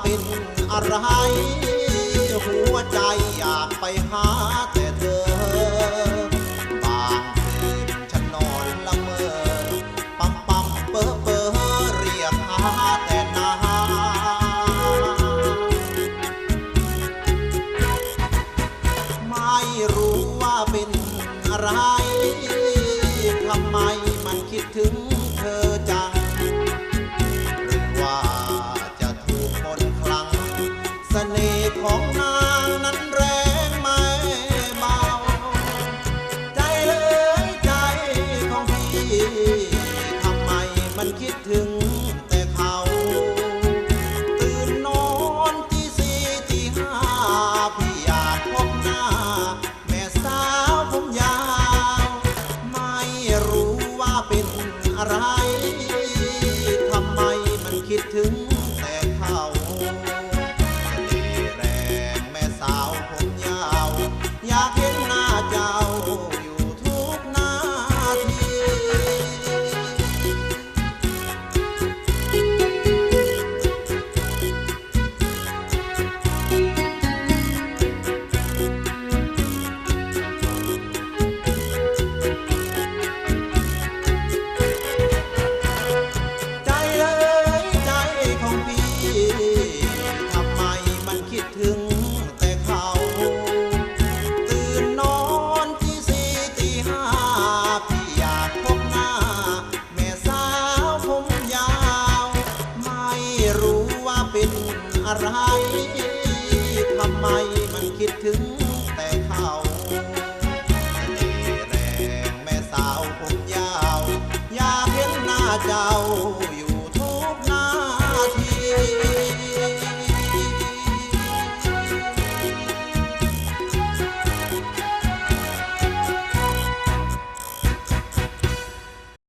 เป็นอะไร หัวใจอยากไปหาแต่เธอ บางคืนฉันนอนละเมอ ปั๊มปั๊มเปอเปอเรียกหาแต่นาไม่รู้ว่าเป็นอะไร ของนางนั้นแรงไม่เบา ใจเลยใจของพี่ทำไมมันคิดถึงแต่เขา ตื่นนอนที่สี่ที่ห้าพี่อยากพบหน้า แม่สาวผมยาว ไม่รู้ว่าเป็นอะไร อยาก อะไร ทำไมมันคิดถึงแต่เขาเสน่ห์แรงแม่สาวผมยาว อยากเห็นหน้าเจ้า